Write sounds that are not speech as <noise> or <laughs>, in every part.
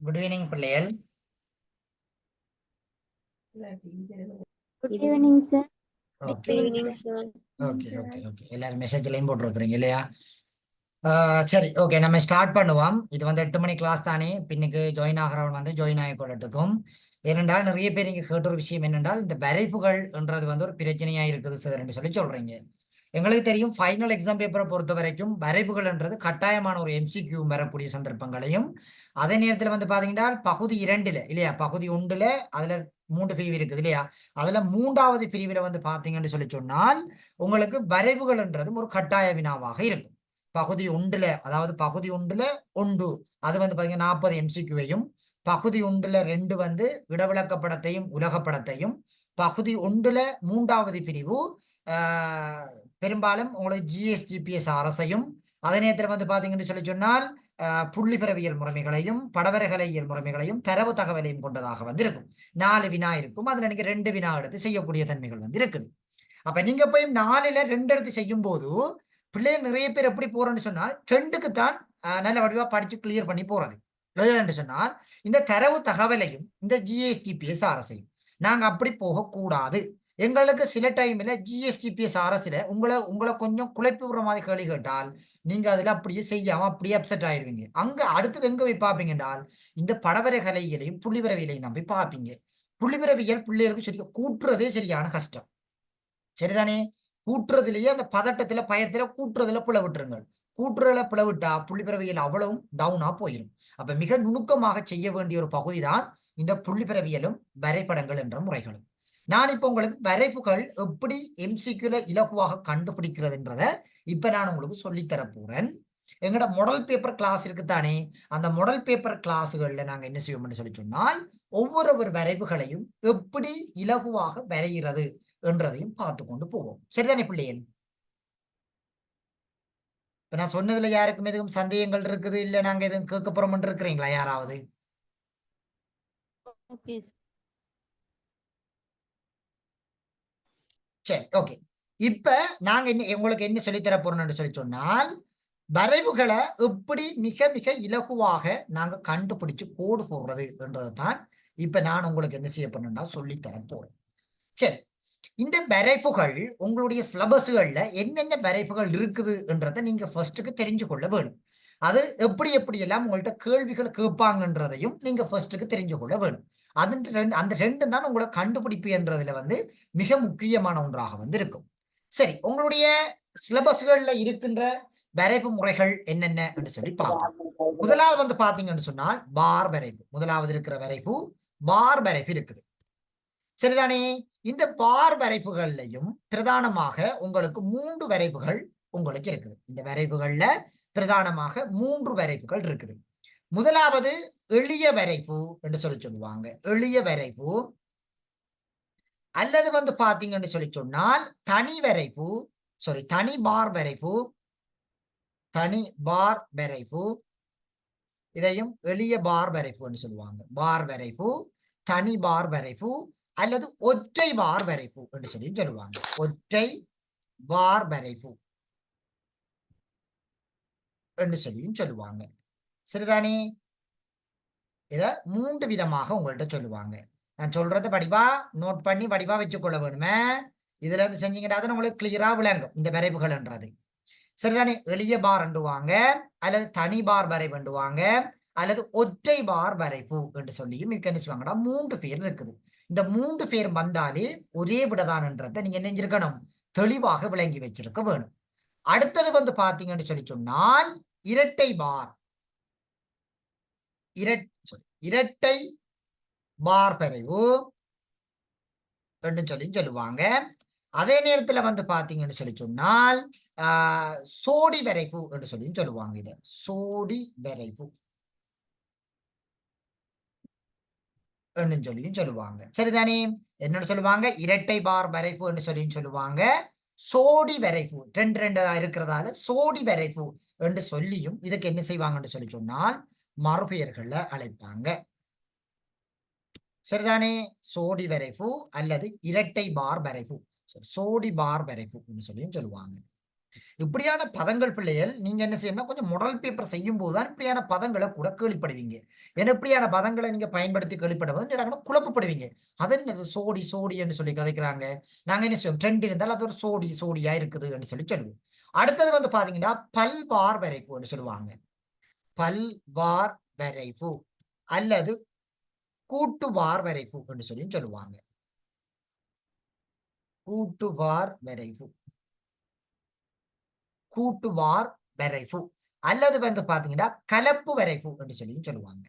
Good evening பிள்ளைகள் good evening sir okay okay okay எல்லாரும் மெசேஜ்லையும் போட்டுருக்குறீங்க இல்லையா? ஆஹ் சரி ஓகே நம்ம ஸ்டார்ட் பண்ணுவோம். இது வந்து எட்டு மணி கிளாஸ் தானே. பின்னுக்கு ஜாயின் ஆகிறவன் வந்து ஜாயின் ஆகிக்கொள்ளட்டுக்கும். ஏனென்றால் நிறைய பேர் இங்க கேட்ட ஒரு விஷயம் என்னென்றால் இந்த வரைப்புகள் என்றது வந்து ஒரு பிரச்சனையா இருக்குது சார் சொல்லி சொல்றீங்க. எங்களுக்கு தெரியும் ஃபைனல் எக்ஸாம் பேப்பரை பொறுத்த வரைக்கும் வரைவுகள்ன்றது கட்டாயமான ஒரு எம்சிக்யூ வரக்கூடிய சந்தர்ப்பங்களையும் அதே நேரத்தில் வந்து பார்த்தீங்கன்னா பகுதி இரண்டுல இல்லையா? பகுதி ஒன்றுல அதுல மூன்று பிரிவு இருக்குது இல்லையா? அதுல மூன்றாவது பிரிவில் வந்து பார்த்தீங்கன்னு சொல்லி சொன்னால் உங்களுக்கு வரைவுகள்ன்றதும் ஒரு கட்டாய வினாவாக இருக்கும். பகுதி ஒன்றுல அதாவது பகுதி ஒன்றுல ஒன்று அது வந்து பார்த்தீங்கன்னா நாற்பது எம்சிக்யூவையும் பகுதி ஒன்றுல ரெண்டு வந்து இடவிளக்கப்படத்தையும் உலகப்படத்தையும் பகுதி ஒன்றுல மூன்றாவது பிரிவு பெரும்பாலும் உங்களுக்கு ஜிஎஸ்டிபிஎஸ் அரசையும் அதே நேரத்தில் வந்து பாத்தீங்கன்னு சொல்லி சொன்னால் ஆஹ் புள்ளி பிறவியல் முறைமைகளையும் படவரகலையியல் முறைமைகளையும் தரவு தகவலையும் கொண்டதாக வந்து இருக்கும் நாலு வினா இருக்கும். அதுல நீங்க ரெண்டு வினா எடுத்து செய்யக்கூடிய தன்மைகள் வந்து இருக்குது. அப்ப நீங்க போய் நாலுல ரெண்டு எடுத்து செய்யும் போது பிள்ளைகள் நிறைய பேர் எப்படி போறோம்னு சொன்னால் ட்ரெண்டுக்கு தான் நல்ல வடிவா படிச்சு கிளியர் பண்ணி போறது. என்று சொன்னால் இந்த தரவு தகவலையும் இந்த ஜிஎஸ்டிபிஎஸ் அரசையும் நாங்க அப்படி போகக்கூடாது. எங்களுக்கு சில டைம்ல ஜிஎஸ்டிபிஎஸ் அரசுல உங்களை உங்களை கொஞ்சம் குழப்பிவிடுற மாதிரி கேள்வி கேட்டால் நீங்க அதுல அப்படியே செய்யாம அப்படியே அப்செட் ஆயிருவீங்க. அங்க அடுத்தது எங்க போய் பார்ப்பீங்க என்றால் இந்த படவரகலையிலையும் புள்ளிவிரவியலையும் தான் போய் பார்ப்பீங்க. புள்ளிவரவியல் பிள்ளைகளுக்கு சரி கூட்டுறதே சரியான கஷ்டம். சரிதானே? கூட்டுறதுலயே அந்த பதட்டத்துல பயத்துல கூட்டுறதுல புல விட்டுருங்கள் கூட்டுறதுல புல விட்டா அவ்வளவும் டவுனா போயிடும் அப்ப மிக நுணுக்கமாக செய்ய வேண்டிய ஒரு பகுதி தான் இந்த புள்ளிப்பிறவியலும் வரைபடங்கள் என்ற முறைகளும். நான் இப்ப உங்களுக்கு வரைப்புகள் எப்படி எம்சிக்யூல இலகுவாக கண்டுபிடிக்கிறதுன்றத இப்ப நான் உங்களுக்கு சொல்லித்தர போறேன். எங்களோட மொடல் பேப்பர் கிளாஸ் இருக்குதானே? அந்த மொடல் பேப்பர் கிளாஸ்கள்ல நாங்க என்ன செய்வோம்னு சொல்லி சொன்னால் ஒவ்வொரு ஒரு வரைவுகளையும் எப்படி இலகுவாக வரைகிறது என்றதையும் பார்த்து கொண்டு போவோம். சரிதானே பிள்ளையன் இப்ப நான் சொன்னதுல யாருக்கும் எதுவும் சந்தேகங்கள் இருக்குது? இல்ல நாங்க எதுவும் கேட்க போறோம்னு இருக்கிறீங்களா யாராவது? சரி ஓகே இப்ப நாங்க என்ன உங்களுக்கு என்ன சொல்லித்தர போறோம்னு சொல்லி சொன்னால் வரைவுகளை எப்படி மிக மிக இலகுவாக நாங்க கண்டுபிடிச்சு கோடு போடுறது என்றதை தான் இப்ப நான் உங்களுக்கு என்ன செய்ய போறேன்னா சொல்லித்தர போறேன். சரி இந்த வரைப்புகள் உங்களுடைய சிலபஸ்கள்ல என்னென்ன வரைப்புகள் இருக்குது என்றதை நீங்க ஃபர்ஸ்ட்டுக்கு தெரிஞ்சு கொள்ள வேணும். அது எப்படி எப்படி எல்லாம் உங்கள்ட்ட கேள்விகள் கேட்பாங்கன்றதையும் நீங்க ஃபர்ஸ்ட்டுக்கு தெரிஞ்சு கொள்ள வேணும். அது ரெண்டு அந்த ரெண்டு தான் உங்களை கண்டுபிடிப்பு என்றதுல வந்து மிக முக்கியமான ஒன்றாக வந்து இருக்கும். சரி உங்களுடைய சிலபஸ்கள்ல இருக்கின்ற வரைவு முறைகள் என்னென்ன என்று சொல்லி பார்ப்போம். முதலாவது வந்து பாத்தீங்கன்னு சொன்னால் பார் வரைவு முதலாவது இருக்கிற வரைவு பார் வரைவு இருக்குது. சரிதானே? இந்த பார் வரைப்புகள்லையும் பிரதானமாக உங்களுக்கு மூன்று வரைவுகள் உங்களுக்கு இருக்குது. இந்த வரைவுகள்ல பிரதானமாக மூன்று வரைவுகள் இருக்குது. முதலாவது எளிய வரைவு என்று சொல்லி சொல்லுவாங்க. எளிய வரைவு. அல்லது வந்து பாத்தீங்கன்னு சொல்லி சொன்னால் தனி வரைவு. சாரி தனி பார் வரைவு. தனி பார் வரைவு. இதையும் எளிய பார் வரைப்புன்னு சொல்லுவாங்க. பார் வரைவு தனி பார் வரைவு அல்லது ஒற்றை பார் வரைப்பு என்று சொல்லி சொல்லுவாங்க. ஒற்றை பார் வரைப்பு என்று சொல்லியும் சொல்லுவாங்க. சரிதானே? இத மூன்று விதமாக உங்கள்கிட்ட சொல்லுவாங்க. நான் சொல்றத படிவா நோட் பண்ணி படிவா வச்சுக்கொள்ள வேணுமே. இதுல இருந்து செஞ்சீங்கன்னா உங்களுக்கு கிளியரா விளங்கும் இந்த வரைவுகள்ன்றது சரிதானே? எளிய பார் என்றுவாங்க அல்லது தனி பார் வரைவுண்டுவாங்க அல்லது ஒற்றை பார் வரைப்பு என்று சொல்லியும் இதுக்கு என்ன மூன்று பேர் இருக்குது. இந்த மூன்று பேர் வந்தாலே ஒரே விடதான்ன்றதை நீங்க நினைஞ்சிருக்கணும் தெளிவாக விளங்கி வச்சிருக்க வேணும். அடுத்தது வந்து பாத்தீங்கன்னு சொல்லி சொன்னால் இரட்டை பார். இரட்டை பார் வரைவு என்று சொல்லி சொல்லுவாங்க. அதே நேரத்துல வந்து பாத்தீங்கன்னு சொல்லி சொன்னால் ஆஹ் சோடி வரைவு என்று சொல்லி சொல்லுவாங்க இதை. சோடி வரைவு சொல்லியும் சொல்லுவாங்க. சரிதானே? என்னன்னு சொல்லுவாங்க? இரட்டை பார் வரைப்பு என்று சொல்லியும் சொல்லுவாங்க. சோடி வரைப்பு ரெண்டு ரெண்டு இருக்கிறதால சோடி வரைப்பு என்று சொல்லியும் இதுக்கு என்ன செய்வாங்கன்னு சொல்லி சொன்னால் மறுபெயர்களை அழைப்பாங்க. சரிதானே? சோடி வரைப்பு அல்லது இரட்டை பார் வரைப்பு சோடி பார் வரைப்பு என்று சொல்லியும் சொல்லுவாங்க. இப்படியான பதங்கள் பிள்ளைகள் நீங்க என்ன செய்யணும் கொஞ்சம் முடல் பேப்பர் செய்யும் போதுதான் இப்படியான பதங்களை கூட கேள்விப்படுவீங்க. ஏன்னா இப்படியான பதங்களை நீங்க பயன்படுத்தி கேள்விப்படுவது என்ன குழப்பப்படுவீங்க. அது என்னது? சோடி சோடி என்று சொல்லி கதைக்கிறாங்க. நாங்க என்ன செய்வோம்? ட்ரெண்ட் இருந்தால் அது ஒரு சோடி சோடியா இருக்குதுன்னு சொல்லி சொல்லுவோம். அடுத்தது வந்து பாத்தீங்கன்னா பல்வார் வரைப்புன்னு சொல்லுவாங்க. பல்வார் வரைப்பு அல்லது கூட்டுவார் வரைப்பு என்று சொல்லி சொல்லுவாங்க. கூட்டுவார் வரைப்பு கூட்டுவார் வரைப்பு அல்லது வந்து பாத்தீங்கன்னா கலப்பு வரைப்பு என்று சொல்லி சொல்லுவாங்க.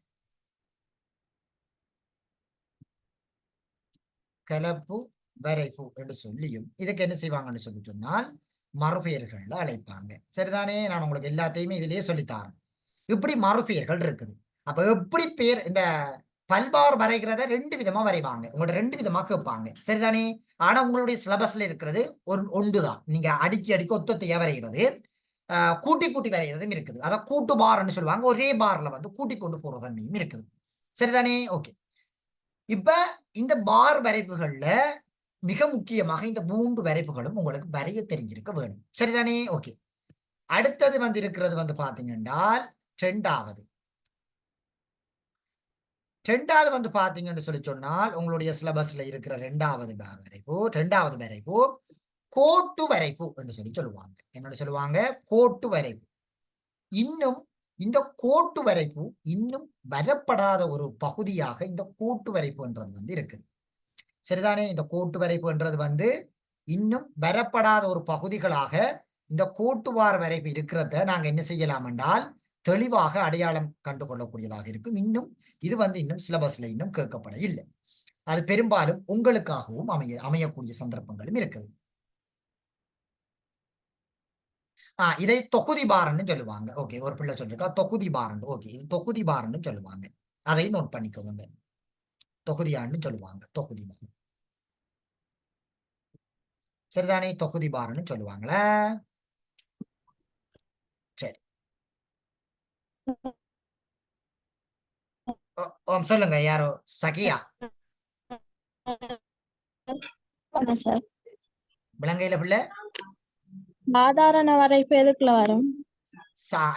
கலப்பு வரைப்பு என்று சொல்லியும் இதுக்கு என்ன செய்வாங்கன்னு சொல்லி சொன்னால் மறுபெயர்கள் அழைப்பாங்க. சரிதானே? நான் உங்களுக்கு எல்லாத்தையுமே இதுலயே சொல்லித்தாரேன் இப்படி மறுபெயர்கள் இருக்குது. அப்ப எப்படி பேர் இந்த பல்பார் வரைகிறத ரெண்டு விதமா வரைவாங்க. உங்களோட ரெண்டு விதமா கேட்பாங்க. சரிதானே? ஆனா உங்களுடைய சிலபஸ்ல இருக்கிறது ஒரு ஒன்றுதான். நீங்க அடிக்கி அடிக்க ஒத்தொத்தையா வரைகிறது. கூட்டி கூட்டி வரைகிறதும் இருக்குது. அதான் கூட்டு பார்ன்னு சொல்லுவாங்க. ஒரே பார்ல வந்து கூட்டி கொண்டு போறதன்மையும் இருக்குது. சரிதானே? ஓகே இப்ப இந்த பார் வரைப்புகள்ல மிக முக்கியமாக இந்த மூன்று வரைப்புகளும் உங்களுக்கு வரைய தெரிஞ்சிருக்க வேணும் சரிதானே? ஓகே அடுத்தது வந்து இருக்கிறது வந்து பாத்தீங்கன்னா ரெண்டாவது ரெண்டாவது வந்து பாத்தீங்கன்னு சொல்லி சொன்னால் உங்களுடைய சிலபஸ்ல இருக்கிற ரெண்டாவது வரைப்பு ரெண்டாவது வரைப்பு கோட்டு வரைப்பு என்று சொல்லி சொல்லுவாங்க. என்னோட சொல்லுவாங்க? கோட்டு வரைப்பு இன்னும் இந்த கோட்டு வரைப்பு இன்னும் வரப்படாத ஒரு பகுதியாக இந்த கோட்டு வரைப்புன்றது வந்து இருக்குது. சரிதானே? இந்த கோட்டு வரைப்புன்றது வந்து இன்னும் வரப்படாத ஒரு பகுதிகளாக இந்த கோட்டுவார் வரைப்பு இருக்கிறத நாங்க என்ன செய்யலாம் என்றால் தெளிவாக அடையாளம் கண்டு கொள்ளக்கூடியதாக இருக்கும். இன்னும் இது வந்து இன்னும் சிலபஸ்ல இன்னும் கேட்கப்பட இல்லை. அது பெரும்பாலும் உங்களுக்காகவும் அமைய அமையக்கூடிய சந்தர்ப்பங்களும் இருக்குது. ஆஹ் இதை தொகுதி பாரன்னு சொல்லுவாங்க. ஓகே ஒரு பிள்ளை சொல்லிருக்கா தொகுதி பாரன் ஓகே இது தொகுதி பாரன்னு சொல்லுவாங்க. அதை நோட் பண்ணிக்கோங்க. தொகுதியான்னு சொல்லுவாங்க தொகுதி பாரன் சரிதானே? தொகுதி பாரன்னு சொல்லுவாங்களே சரி ஓ- ஓம் சொல்லுங்க யாரோ? சகியா? விலங்கையில பிள்ளை? சாதாரண வரைப்பு எதுக்குள்ள வரும்?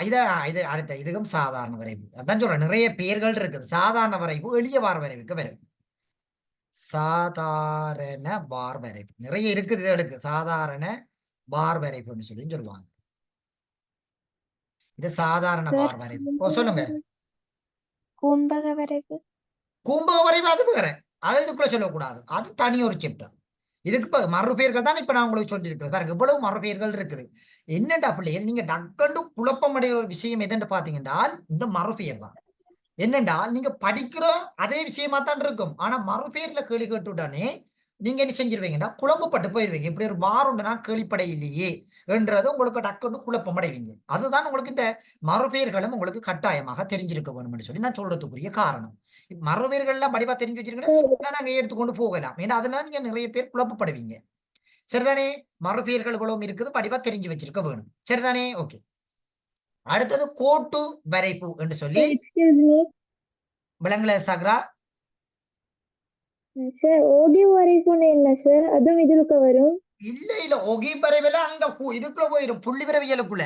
இத இது அடுத்த இதுக்கும் சாதாரண வரைவு அதான் சொல்றேன் நிறைய பெயர்கள் இருக்குது. சாதாரண வரைவு எளிய பார் வரைவுக்கு வரும். சாதாரண பார் வரைவு நிறைய இருக்குது இதுகளுக்கு. சாதாரண பார் வரைப்புன்னு சொல்லி சொல்லுவாங்க. இது சாதாரண பார் வரைவு ஓ சொல்லுங்க. கும்பக வரைப்பு கும்பக வரைவு அது வேற. அது இதுக்குள்ள சொல்லக்கூடாது. அது தனி ஒரு சாப்டர் இதுக்கு இப்ப மறுபெயர்கள் தான் இப்ப நான் உங்களுக்கு சொல்லியிருக்கிறது. பாருங்க இவ்வளவு மறுபெயர்கள் இருக்குது. என்னடா பிள்ளைகள் நீங்க டக்கண்டு குழப்பமடைய ஒரு விஷயம் எதுன்னு பாத்தீங்கன்னா இந்த மறுபெயர் தான். என்னென்றால் நீங்க படிக்கிற அதே விஷயமா தான் இருக்கும். ஆனா மறுபெயர்ல கேள்வி கேட்டு உடனே நீங்க என்ன செஞ்சிருவீங்கன்னா குழம்பப்பட்டு போயிருவீங்க. இப்படி ஒரு வாரம் உண்டு நான் கேள்விப்பட இல்லையே என்றது உங்களுக்கு டக்குன்னு குழப்பம் அடைவீங்க. அதுதான் உங்களுக்கு இந்த மறுபெயர்களும் உங்களுக்கு கட்டாயமாக தெரிஞ்சிருக்க வேணும்னு சொல்லி நான் சொல்றதுக்குரிய காரணம். மறுபெயர்கள்லாம் படிவா தெரிஞ்சு வச்சிருக்கீங்கன்னா நாங்க எடுத்துக்கொண்டு போகலாம். ஏன்னா அதெல்லாம் நீங்க நிறைய பேர் குழப்பப்படுவீங்க. சரிதானே? மறுபெயர்கள் இவ்வளவும் இருக்குது படிவா தெரிஞ்சு வச்சிருக்க வேணும். சரிதானே? ஓகே. அடுத்தது கோட்டு வரைப்பு என்று சொல்லி விலங்குல சக்ரா. சார் ஓடியோ வரைக்கும் என்ன சார் அதுவும் இதுக்கு வரும். இல்ல இல்ல ஒகி பறவைல அங்க இதுக்குள்ள போயிடும் புள்ளி விரவியலுக்குள்ள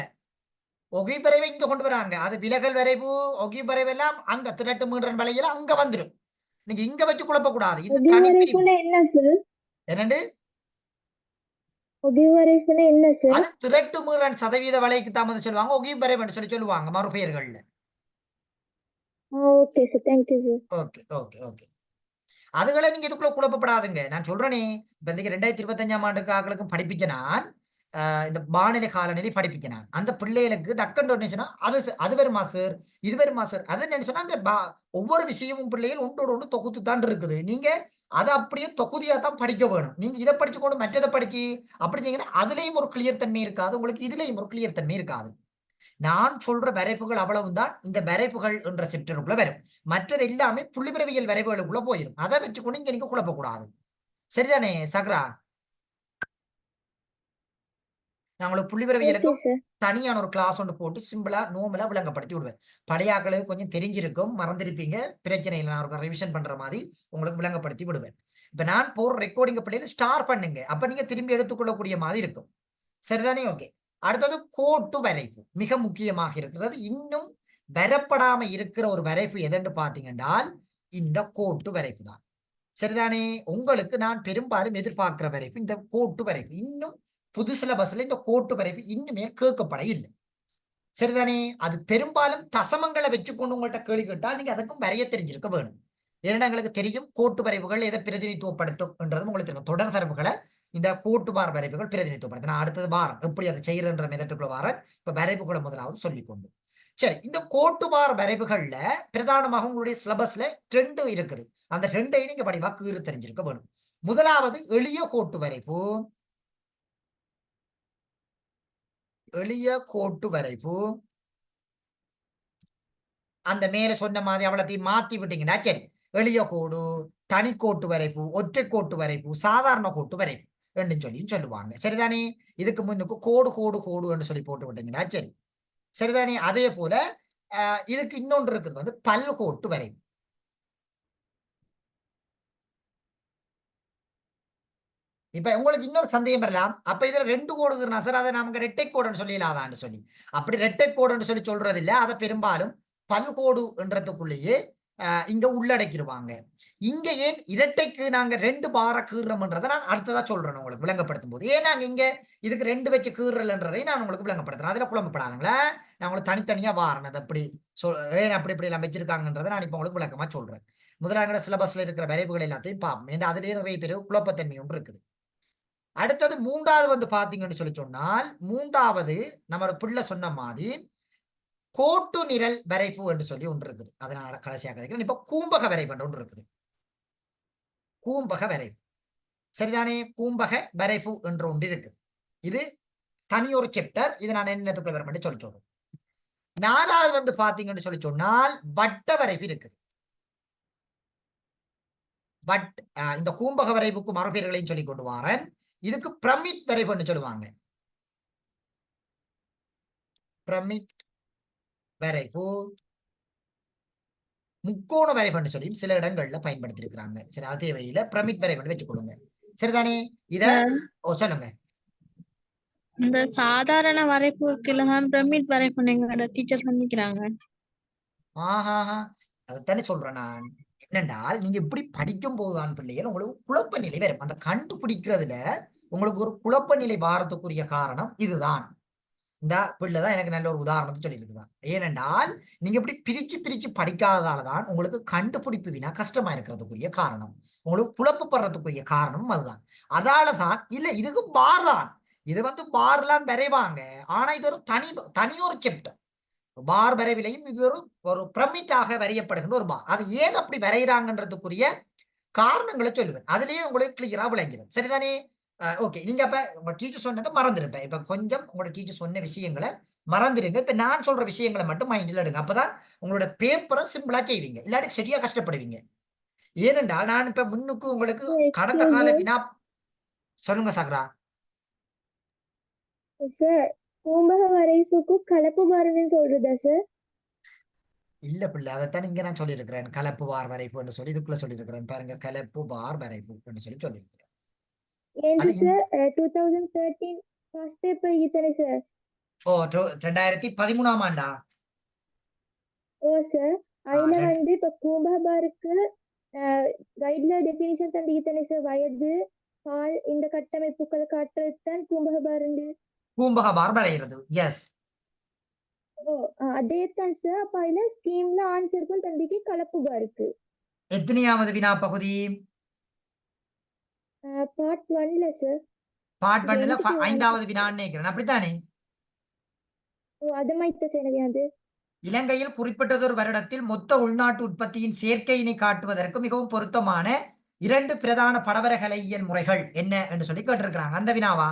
ஒகி பறவை இங்க கொண்டு வராங்க. அது விலகல் வரைவு ஒகி பறவைலாம் அங்க திரட்டு மீன்றன் வலையில அங்க வந்துடும் நீங்க இங்க வச்சு குழப்ப கூடாது. இது ஒடி தனி பிரிவு. வரைக்கும் என்ன சார் என்னண்டு அது திரட்டு மீறன் சதவீத வலைக்கு தாமதம் சொல்லுவாங்க. ஒகி பறவைன்னு சொல்லி சொல்லுவாங்க மறுபெயர்கள்ல. Okay sir thank you sir okay okay okay அதுகளை நீங்க இதுக்குள்ள குழப்பப்படாதுங்க. நான் சொல்றேனே இப்ப இந்த ரெண்டாயிரத்தி இருபத்தஞ்சாம் ஆண்டுக்கு ஆக்களுக்கும் படிப்பிக்க நான் ஆஹ் இந்த வானிலை காலநிலை படிப்பிக்க நான் அந்த பிள்ளைகளுக்கு டக்குன்னு நினைச்சுன்னா அது அது வருமா சார் இது வருமா சார் அது நினைச்சுன்னா அந்த பா- ஒவ்வொரு விஷயமும் பிள்ளைகள் ஒன்றோடு ஒன்று தொகுத்து தான் இருக்குது. நீங்க அதை அப்படியே தொகுதியா தான் படிக்க வேணும். நீங்க இதை படிச்சு கொண்டு மற்றதை படிச்சு அப்படி அதுலயும் ஒரு கிளியர் தன்மை இருக்காது. உங்களுக்கு இதுலயும் ஒரு கிளியர் தன்மை இருக்காது. நான் சொல்ற வரைப்புகள் அவ்வளவுதான் இந்த வரைப்புகள் என்ற செப்டருக்குள்ள வரும். மற்றது எல்லாமே புள்ளிபிறவியல் வரைவுகளுக்குள்ள போயிடும் அதை வச்சுக்கொண்டு இங்க நீங்க குழப்பக்கூடாது சரிதானே சக்ரா? ஓகே சார் தனியான ஒரு கிளாஸ் ஒன்று போட்டு சிம்பிளா நோமலா விளங்கப்படுத்தி விடுவேன். பழையாக்களுக்கு கொஞ்சம் தெரிஞ்சிருக்கும் மறந்திருப்பீங்க. பிரச்சனை இல்லை நான் ஒரு ரிவிஷன் பண்ற மாதிரி உங்களுக்கு விளங்கப்படுத்தி விடுவேன். இப்ப நான் போற ரெக்கார்டிங் பிள்ளைகள் ஸ்டார் பண்ணுங்க. அப்ப நீங்க திரும்பி எடுத்துக்கொள்ளக்கூடிய மாதிரி இருக்கும். சரிதானே ஓகே அடுத்தது கோட்டு வரைவு. மிக முக்கியமாக இருக்கிறது. இன்னும் வரப்படாம இருக்கிற ஒரு வரைவு எதுன்னு பார்த்தீங்கன்னா இந்த கோட்டு வரைவு தான். சரிதானே? உங்களுக்கு நான் பெரும்பாலும் எதிர்பார்க்கிற வரைப்பு இந்த கோட்டு வரைவு. இன்னும் புது சிலபஸ்ல இந்த கோட்டு வரைவு இன்னுமே கேட்கப்பட இல்லை. சரிதானே? அது பெரும்பாலும் தசமங்களை வச்சுக்கொண்டு உங்கள்ட்ட கேள்வி கேட்டால் நீங்க அதுக்கும் வரைய தெரிஞ்சிருக்க வேணும். ஏன்னா எங்களுக்கு தெரியும் கோட்டு வரைவுகள் எதை பிரதிநிதித்துவப்படுத்தும் என்றது உங்களுக்கு தெரியும். தொடர் தரவுகளை இந்த கோட்டு பார் வரைவுகள் நான் அடுத்தது வாரம் எப்படி அதை செய்யறன்ற மெதட்டுக்குள்ள வாரன். இப்ப வரைவுகளை முதலாவது சொல்லிக்கொண்டு. சரி இந்த கோட்டு பார் வரைவுகள்ல பிரதானமாக உங்களுடைய சிலபஸ்ல ரெண்டு இருக்குது. அந்த ரெண்டையும் நீங்க படிவா கீறு தெரிஞ்சிருக்க வேணும். முதலாவது எளிய கோட்டு வரைப்பு. எளிய கோட்டு வரைப்பு. அந்த மேல சொன்ன மாதிரி அவ்வளோத்தையும் மாத்தி விட்டீங்கன்னா சரி எளிய கோடு தனிக்கோட்டு வரைப்பு ஒற்றை கோட்டு வரைப்பு சாதாரண கோட்டு வரைப்பு. ரெண்டு சொல்லியும் சொல்லுவாங்க. சரிதானே? இதுக்கு முன்னுக்கு கோடு கோடு கோடு என்று சொல்லி போட்டு விட்டீங்கன்னா சரி. சரிதானே? அதே போல இதுக்கு இன்னொன்று இருக்குது. வந்து பல்கோட்டு வரைப்பு இப்ப உங்களுக்கு இன்னொரு சந்தேகம் வரலாம். அப்ப இதுல ரெண்டு கோடுங்கிறனா சார் அதை நமக்கு ரெட்டை கோடுன்னு சொல்லிடலாதான்னு சொல்லி. அப்படி ரெட்டை கோடுன்னு சொல்லி சொல்றது இல்ல அதை பெரும்பாலும் பல்கோடு என்றதுக்குள்ளேயே இங்க உள்ளடக்கிடுவாங்க. இங்க ஏன் இரட்டைக்கு நாங்க ரெண்டு பார கீறுறோம்ன்றதை நான் அடுத்ததா சொல்றேன் உங்களுக்கு விளங்கப்படுத்தும் போது ஏன் நாங்க இங்க இதுக்கு ரெண்டு வச்சு கீறலன்றதை நான் உங்களுக்கு விளங்கப்படுத்துறேன். அதுல குழம்பப்படாதுங்களா நான் உங்களுக்கு தனித்தனியா வாரேன் அப்படி சொல் ஏன் அப்படி இப்படி எல்லாம் வச்சிருக்காங்கன்றதை நான் இப்ப உங்களுக்கு விளக்கமா சொல்றேன். முதலாக சிலபஸ்ல இருக்கிற வரைவுகள் எல்லாத்தையும் பார்ப்போம். ஏன்னா அதுலயே நிறைய பேர் குழப்பத்தன்மை ஒன்று இருக்குது. அடுத்தது மூன்றாவது வந்து பாத்தீங்கன்னு சொல்லி சொன்னால் மூன்றாவது நம்மளோட பிள்ளை சொன்ன மாதிரி கோட்டு நிரல் வரைப்பு என்று சொல்லி ஒன்று இருக்குது. அதனால கடைசியாக கதைக்கிறேன் இப்ப கூம்பக வரைப்பு என்று ஒன்று இருக்குது. கூம்பக வரைப்பு. சரிதானே? கூம்பக வரைப்பு என்று ஒன்று இருக்குது. இது தனி ஒரு சாப்டர் இது நான் என்னத்துக்குள்ள வர மட்டும் சொல்லி சொல்றேன். நாலாவது வந்து பாத்தீங்கன்னு சொல்லி சொன்னால் வட்ட வரைப்பு இருக்குது. பட் இந்த கூம்பக வரைவுக்கு மறுபெயர்களையும் சொல்லி கொண்டு வாரேன். இதுக்கு பிரமிட் வரைபுன்னு சொல்லுவாங்க. பிரமிட் வரைப்பு முக்கோண வரைபுன்னு சொல்லி சில இடங்கள்ல பயன்படுத்தி இருக்கிறாங்க சரி அது தேவையில்ல பிரமிட் வரைபுன்னு வச்சுக்கொள்ளுங்க. சரிதானே? இத ஓ சொல்லுங்க. இந்த சாதாரண வரைப்புக்குள்ள தான் பிரமிட் வரைப்பு எங்களோட டீச்சர் சந்திக்கிறாங்க. ஆஹாஹா அதைத்தானே சொல்றேன் நான். என்னென்றால் நீங்க இப்படி படிக்கும் போதுதான் பிள்ளைகள் உங்களுக்கு குழப்ப நிலை வரும். அந்த கண்டுபிடிக்கிறதுல உங்களுக்கு ஒரு குழப்ப நிலை வாரத்துக்குரிய காரணம் இதுதான். இந்த பிள்ளை தான் எனக்கு நல்ல ஒரு உதாரணத்தை சொல்லியிருக்கிறார் ஏனென்றால் நீங்க இப்படி பிரிச்சு பிரிச்சு படிக்காததால தான் உங்களுக்கு கண்டுபிடிப்பு வினா கஷ்டமா இருக்கிறதுக்குரிய காரணம். உங்களுக்கு குழப்பப்படுறதுக்குரிய காரணமும் அதுதான். அதால தான் இல்ல இதுக்கு பார் தான் இது வந்து பார்லாம் வரைவாங்க. ஆனா இது ஒரு தனி தனியொரு ஒரு பார் வரைவிலையும் இது ஒரு ஒரு பிரமிட்டாக வரையப்படுகின்ற ஒரு பார் அது ஏன் அப்படி வரைகிறாங்கன்றதுக்குரிய காரணங்களை சொல்லுவேன். அதுலயே உங்களுக்கு கிளியரா விளங்கிடும். சரிதானே? ஓகே நீங்க அப்ப உங்க டீச்சர் சொன்னதை மறந்துருப்பேன் இப்ப கொஞ்சம் உங்களோட டீச்சர் சொன்ன விஷயங்களை மறந்துடுங்க இப்ப நான் சொல்ற விஷயங்களை மட்டும் மைண்ட்ல எடுங்க. அப்பதான் உங்களோட பேப்பரை சிம்பிளா செய்வீங்க. இல்லாட்டி சரியா கஷ்டப்படுவீங்க. ஏனென்றால் நான் இப்ப முன்னுக்கு உங்களுக்கு கடந்த கால வினா சொல்லுங்க சக்ரா. சார் கூம்பக வரைப்புக்கும் கலப்பு பாருன்னு சொல்றதா சார் இல்ல பிள்ளை அதைத்தான் இங்க நான் சொல்லியிருக்கிறேன். கலப்பு பார் வரைப்புன்னு சொல்லி இதுக்குள்ள சொல்லியிருக்கிறேன். பாருங்க கலப்பு பார் வரைப்புன்னு சொல்லி சொல்லியிருக்கிறேன். Sir two thousand thirteen first paper இத்தனை சார் ஓ ரெண்டாயிரத்தி பதிமூணாம் ஆண்டா? ஓ சார் அதுல வந்து இப்ப கூபாபாருக்கு கைட்ல டெபினிஷன் தந்து இத்தனை சார் வயது பால் இந்த கட்டமைப்புகள் காட்டுறது தான் கூம்பகபார் கூம்பகபார் வரைகிறது. ஓ அதே சார் அப்ப அதுல ஸ்கீம்ல ஆன்சருக்கும் தந்திக்கு கலப்புகா இருக்கு எத்தனையாவது வினா பகுதி? பார்ட் ஒன்ல சார் பார்ட் இது ஒன்னுல எதுக்கு ஐந்தாவது வினான்னு நினைக்கிறேன் அப்படித்தானே? ஓ அது இலங்கையில் குறிப்பிட்டதொரு வருடத்தில் மொத்த உள்நாட்டு உற்பத்தியின் சேர்க்கையினை காட்டுவதற்கு மிகவும் பொருத்தமான இரண்டு பிரதான படவரகலையியல் முறைகள் என்ன என்று சொல்லி கேட்டிருக்கிறாங்க. அந்த வினாவா?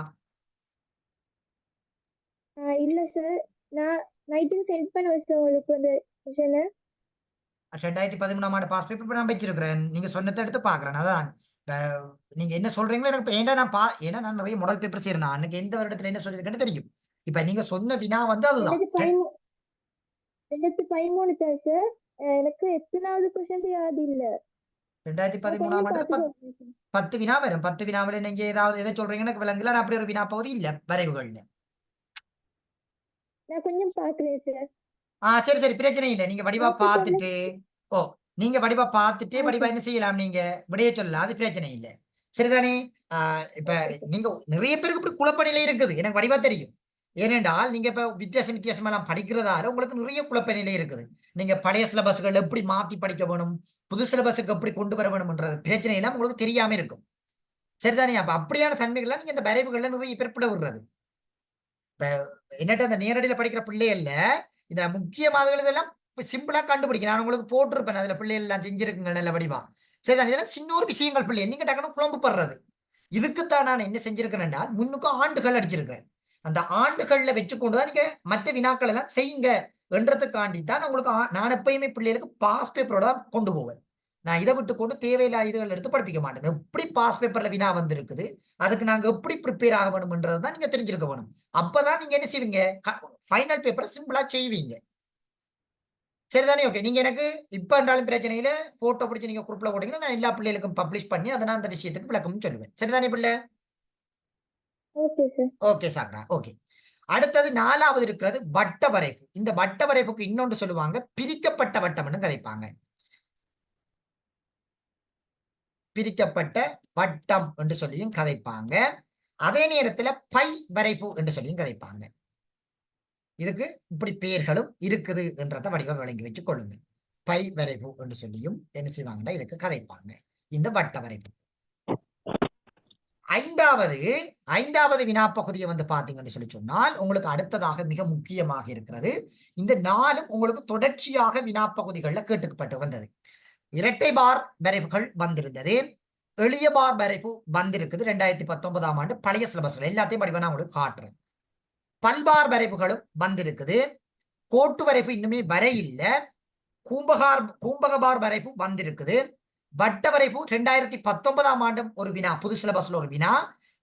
இல்ல சார் நான் நைட்டு சென்ட் பண்ண வச்சேன் உங்களுக்கு அந்த ரெண்டாயிரத்தி பதிமூணாம் ஆண்டு பாஸ் பேப்பர் நான் வச்சிருக்கிறேன். நீங்க சொன்னதை எடுத்து பாக்குறேன் அதான். நீங்க என்ன சொல்றீங்களோ எனக்கு ஏன்டா நான் பா ஏன்னா நான் நிறைய மாடல் பேப்பர் செய்யறேன் அன்னைக்கு எந்த வருடத்துல என்ன சொல்லியிருக்கேன்னு தெரியும். இப்ப நீங்க சொன்ன வினா வந்து அதுதான். ரெண்டாயிரத்தி பதிமூணு சார் எனக்கு எத்தனாவது கொஷன் யாவது இல்ல? ரெண்டாயிரத்தி பதிமூணாம் ஆண்டு. பத்து வினா வரும். பத்து வினாவில் நீங்க ஏதாவது எதை சொல்றீங்கன்னு எனக்கு விளங்கல. ஆனா அப்படி ஒரு வினா பகுதி இல்ல. வரைவுகள்ல நான் கொஞ்சம் பாக்குறேன் சார் ஆ சரி சரி. பிரச்சனை இல்லை. நீங்க வடிவா. பார்த்துட்டு ஓ நீங்க வடிவா பார்த்துட்டு. வடிவா என்ன செய்யலாம் நீங்க? விடைய சொல்லலாம். அது பிரச்சனை இல்லை. சரிதானே? ஆ, இப்ப நீங்க நிறைய பேருக்கு இப்படி குழப்ப நிலை இருக்குது. எனக்கு வடிவா தெரியும். ஏனென்றால் நீங்க இப்ப வித்தியாசம் வித்தியாசம் எல்லாம் படிக்கிறதால உங்களுக்கு நிறைய குழப்ப நிலை இருக்குது. நீங்க பழைய சிலபஸ்கள் எப்படி மாத்தி படிக்க வேணும்? புது சிலபஸுக்கு எப்படி கொண்டு வர வேணும்ன்றது பிரச்சனை எல்லாம் உங்களுக்கு தெரியாம இருக்கும். சரிதானே? அப்ப அப்படியான தன்மைகள்லாம் நீங்க இந்த வரைவுகள்ல நிறைய பேர் பிட விடுறது. இப்ப என்னட்ட அந்த நேரடியில படிக்கிற பிள்ளைகள்ல இந்த முக்கியமாக இதெல்லாம் சிம்பிளா கண்டுபிடிக்க நான் உங்களுக்கு போட்டிருப்பேன். அதுல பிள்ளைகள் எல்லாம் செஞ்சிருக்குங்க நல்ல வடிவா. சரிதான் இதெல்லாம் சின்ன ஒரு விஷயங்கள் பிள்ளை நீங்க டக்குனு குழம்பு படுறது. இதுக்குத்தான் நான் என்ன செஞ்சிருக்கிறேன்டா முன்னுக்கும் ஆண்டுகள் அடிச்சிருக்கிறேன். அந்த ஆண்டுகள்ல வச்சுக்கொண்டு தான் நீங்க மற்ற வினாக்கள் எல்லாம் செய்யுங்க என்றதுக்காண்டி தான் நான் உங்களுக்கு நான் எப்பயுமே பிள்ளைகளுக்கு பாஸ் பேப்பரோட தான் கொண்டு போவேன். நான் இதை விட்டு கொண்டு தேவையில்லாத இதுகள் எடுத்து படிப்பிக்க மாட்டேன். எப்படி பாஸ் பேப்பர்ல வினா வந்திருக்குது அதுக்கு நாங்க எப்படி ப்ரிப்பேர் ஆக வேணும்ன்றது தான் நீங்க தெரிஞ்சிருக்க வேணும். அப்பதான் நீங்க என்ன செய்வீங்க? ஃபைனல் பேப்பரை சிம்பிளா செய்வீங்க. சரிதானே ஓகே நீங்க எனக்கு இப்ப என்றாலும் பிரச்சனை இல்ல போட்டோ பிடிச்சி நீங்க குரூப்ல போட்டீங்கன்னா நான் எல்லா பிள்ளைகளுக்கும் பப்ளிஷ் பண்ணி அதை நான் அந்த விஷயத்துக்கு விளக்கமும் சொல்லுவேன். சரிதானே பிள்ளை? ஓகே சாக்ரா ஓகே அடுத்தது நாலாவது இருக்கிறது வட்ட வரைப்பு. இந்த வட்ட வரைப்புக்கு இன்னொன்று சொல்லுவாங்க பிரிக்கப்பட்ட வட்டம்னு கதைப்பாங்க. பிரிக்கப்பட்ட வட்டம் என்று சொல்லியும் கதைப்பாங்க. அதே நேரத்துல பை வரைப்பு என்று சொல்லியும் கதைப்பாங்க. இதுக்கு இப்படி பெயர்களும் இருக்குது என்றதை வடிவம் விளங்கி வச்சு கொள்ளுங்க பை வரைவு என்று சொல்லியும் என்ன செய்வாங்கன்னா இதுக்கு கதைப்பாங்க. இந்த வட்ட வரைவு ஐந்தாவது ஐந்தாவது வினாப்பகுதியை வந்து பாத்தீங்கன்னு சொல்லி சொன்னால் உங்களுக்கு அடுத்ததாக மிக முக்கியமாக இருக்கிறது. இந்த நாளும் உங்களுக்கு தொடர்ச்சியாக வினாப்பகுதிகள்ல கேட்டுக்கப்பட்டு வந்தது. இரட்டை பார் வரைவுகள் வந்திருந்தது. எளிய பார் வரைவு வந்திருக்குது. ரெண்டாயிரத்தி பத்தொன்பதாம் ஆண்டு பழைய சிலபஸ்கள் எல்லாத்தையும் படிவா நான் உங்களுக்கு காட்டுறேன். பல்பார் வரைவுகளும் வந்திருக்குது. கோட்டு வரைவு இன்னுமே வர கூம்பகார் கூம்பகபார் வரைவு வந்திருக்குது. வட்ட வரைவு ரெண்டாயிரத்தி பத்தொன்பதாம் ஆண்டும் ஒரு வினா புது சிலபஸ்ல ஒரு வினா.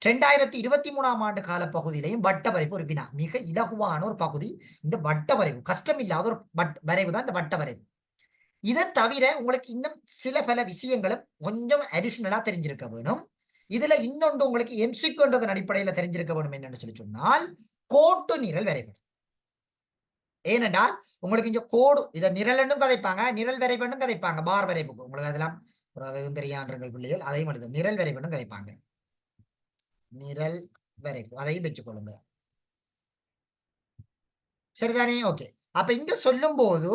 ரெண்டாயிரத்தி இருபத்தி மூணாம் ஆண்டு கால பகுதியிலையும் வட்ட வரைவு ஒரு வினா. மிக இலகுவான ஒரு பகுதி. இந்த வட்ட வரைவு கஷ்டம் இல்லாத ஒரு வட் வரைவு தான் இந்த வட்ட வரைவு. இதை தவிர உங்களுக்கு இன்னும் சில பல விஷயங்களும் கொஞ்சம் அடிஷனலா தெரிஞ்சிருக்க வேணும். இதுல இன்னொன்று உங்களுக்கு எம்சிக்குன்றதன் அடிப்படையில தெரிஞ்சிருக்க வேணும் என்னன்னு சொல்லி சொன்னால் கோட்டு நிரல் வரைபடம். ஏனென்றால் உங்களுக்கு இங்க கோடு இதை நிரலன்னும் கதைப்பாங்க நிரல் வரைபடம் கதைப்பாங்க பார் வரைபுக்கு உங்களுக்கு அதெல்லாம் ஒரு அதுவும் தெரியான்றங்கள் பிள்ளைகள் அதையும் எடுத்து நிரல் வரைபடம் கதைப்பாங்க. நிரல் வரைப்பு அதையும் வச்சுக்கொள்ளுங்க சரிதானே? ஓகே. அப்ப இங்க சொல்லும் போது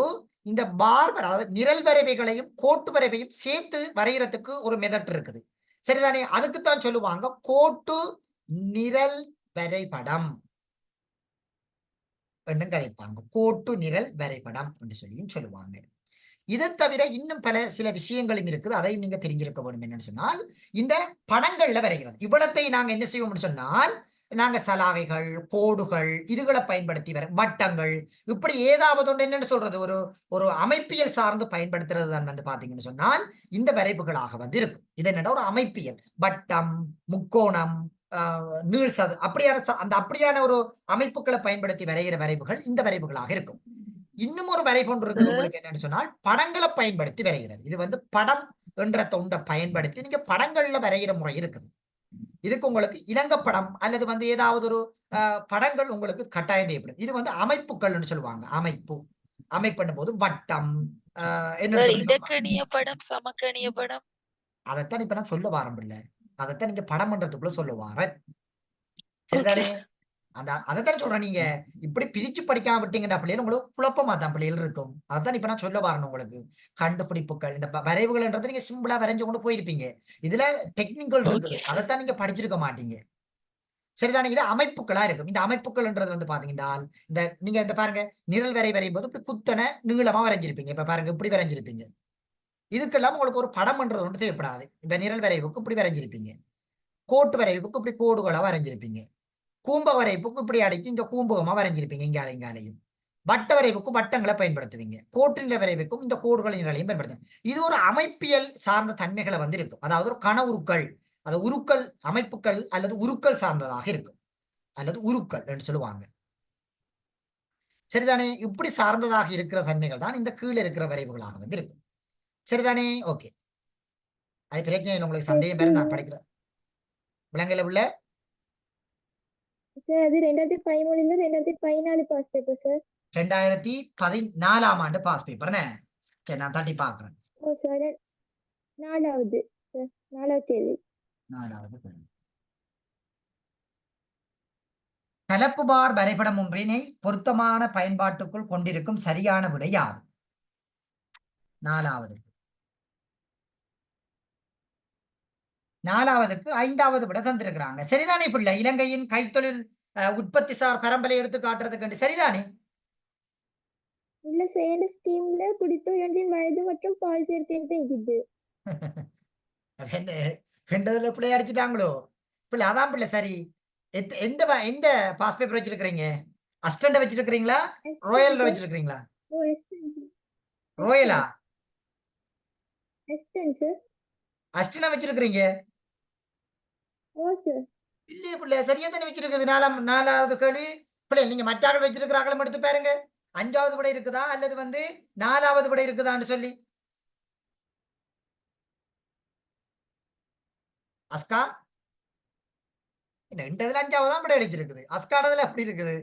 இந்த பார் அதாவது நிரல் வரைவைகளையும் கோட்டு வரைவையும் சேர்த்து வரைகிறதுக்கு ஒரு மெதட் இருக்குது. சரிதானே? அதுக்குத்தான் சொல்லுவாங்க கோட்டு நிரல் வரைபடம். என்றும் கதைப்பாங்க கோட்டு நிரல் வரைபடம் என்று சொல்லியும் சொல்லுவாங்க. இதை தவிர இன்னும் பல சில விஷயங்களும் இருக்குது. அதையும் நீங்க தெரிஞ்சிருக்க வேண்டும் என்னன்னு சொன்னால் இந்த படங்கள்ல வரைகிறது. இவ்வளத்தை நாங்க என்ன செய்வோம்னு சொன்னால் நாங்க சலாகைகள் கோடுகள் இதுகளை பயன்படுத்தி வர வட்டங்கள் இப்படி ஏதாவது ஒன்று என்னன்னு சொல்றது? ஒரு ஒரு அமைப்பியல் சார்ந்து பயன்படுத்துறது தான் வந்து பாத்தீங்கன்னு சொன்னால் இந்த வரைவுகளாக வந்து இருக்கும். இது என்னன்னா ஒரு அமைப்பியல். வட்டம் முக்கோணம் நீள் சது அப்படியான அந்த அப்படியான ஒரு அமைப்புகளை பயன்படுத்தி வரைகிற வரைவுகள் இந்த வரைவுகளாக இருக்கும். இன்னும் ஒரு வரைவு ஒன்று இருக்குது. உங்களுக்கு என்னன்னு சொன்னால் படங்களை பயன்படுத்தி வரைகிறது. இது வந்து படம் என்ற தொண்டை பயன்படுத்தி நீங்க படங்கள்ல வரைகிற முறை இருக்குது. இதுக்கு உங்களுக்கு இலங்கப்படம் அல்லது வந்து ஏதாவது ஒரு படங்கள் உங்களுக்கு கட்டாயம் தேவைப்படும். இது வந்து அமைப்புகள்னு சொல்லுவாங்க. அமைப்பு. அமைப்புன்னும் போது வட்டம் என்ன படம் சமக்கணிய படம்? அதைத்தான் இப்ப நான் சொல்ல வாரம் இல்ல அதைத்தான் நீங்க படம் பண்றதுக்குள்ள சொல்ல வாரேன் சரிதானே? அந்த அதைத்தானே சொல்றேன் நீங்க. இப்படி பிரிச்சு படிக்காம விட்டீங்கடா பிள்ளைகள் உங்களுக்கு குழப்பமா தான் பிள்ளைகள் இருக்கும். அதைத்தான் இப்ப நான் சொல்ல வரணும் உங்களுக்கு. கண்டுபிடிப்புகள் இந்த வரைவுகள்ன்றது நீங்க சிம்பிளா வரைஞ்சு கொண்டு போயிருப்பீங்க. இதுல டெக்னிக்கல் Okay. அதைத்தான் நீங்க படிச்சிருக்க மாட்டீங்க. சரிதானே? இது அமைப்புகளா இருக்கும். இந்த அமைப்புகள்ன்றது வந்து பாத்தீங்கன்னா இந்த நீங்க இந்த பாருங்க நிரல் வரை வரையும் போது இப்படி குத்தனை நீளமா வரைஞ்சிருப்பீங்க. இப்ப பாருங்க இப்படி வரைஞ்சிருப்பீங்க. இதுக்கெல்லாம் உங்களுக்கு ஒரு படம்ன்றது ஒன்று தேவைப்படாது. இந்த நிரல் வரைவுக்கு இப்படி வரைஞ்சிருப்பீங்க. கோட்டு வரைவுக்கு இப்படி கோடுகளா வரைஞ்சிருப்பீங்க. கூம்ப வரைவுக்கு இப்படி அடைக்கி இந்த கூம்பகமா வரைஞ்சிருப்பீங்க இங்கால இங்காலையும். வட்ட வரைவுக்கும் வட்டங்களை பயன்படுத்துவீங்க. கோட்டு நில வரைவுக்கும் இந்த கோடுகளின் நிலையும் பயன்படுத்துவீங்க. இது ஒரு அமைப்பியல் சார்ந்த தன்மைகளை வந்து இருக்கும் அதாவது ஒரு கண உருக்கள் அது உருக்கள் அமைப்புகள் அல்லது உருக்கள் சார்ந்ததாக இருக்கும். அல்லது உருக்கள் என்று சொல்லுவாங்க. சரிதானே? இப்படி சார்ந்ததாக இருக்கிற தன்மைகள் தான் இந்த கீழே இருக்கிற வரைவுகளாக வந்து இருக்கும் சரிதானே? ஓகே அது பிரச்சனை இல்லை. உங்களுக்கு சந்தேகம் வேற நான் படிக்கிறேன். விலங்குல உள்ள? சார் அது ரெண்டாயிரத்தி பதிமூணுல ரெண்டாயிரத்தி பதினாலு பாஸ் பேப்பர் சார் ரெண்டாயிரத்தி பதினாலாம் ஆண்டு பாஸ் சரி நான் தட்டி பாக்குறேன் ஓ சார் நாலாவது சார் நாலாவது கேள்வி நாலாவது கேள்வி. கலப்பு பார் வரைபடம் ஒன்றினை பொருத்தமான பயன்பாட்டுக்குள் கொண்டிருக்கும் சரியான விடை யாது? நாலாவது. நாலாவதுக்கு ஐந்தாவது விட தந்திருக்கிறாங்க. சரிதானே பிள்ளை? இலங்கையின் கைத்தொழில் உற்பத்தி சார் பரம்பரை எடுத்து காட்டுறதுக்கு சரிதானே? இல்ல எந்த ஸ்கீம்ல குடித்தொழிலின் வயது மற்றும் பால் ரெண்டதுல <laughs> பிள்ளை அடிச்சுட்டாங்களோ? பிள்ளை அதான் பிள்ளை சரி. எந்த எந்த பாஸ் பேப்பர் வச்சிருக்கிறீங்க? அஸ்டண்ட வச்சிருக்கிறீங்களா? ரோயல்ல வச்சிருக்கிறீங்களா? ரோயலா எஸ்டன் சார் அஸ்டனா வச்சிருக்கிறீங்க? இல்லையே பிள்ளை சரியா தானே வச்சிருக்குது. நாலாம் நாலாவது கேள்வி. பிள்ளை நீங்க மற்றாக்கள் வச்சிருக்கிறாங்களும் எடுத்து பாருங்க. அஞ்சாவது விட இருக்குதா? அல்லது வந்து நாலாவது விட இருக்குதான்னு சொல்லி. அஸ்கா? என்ன ரெண்டதுல அஞ்சாவது தான் விட அடிச்சிருக்குது அஸ்காடதுல அப்படி இருக்குது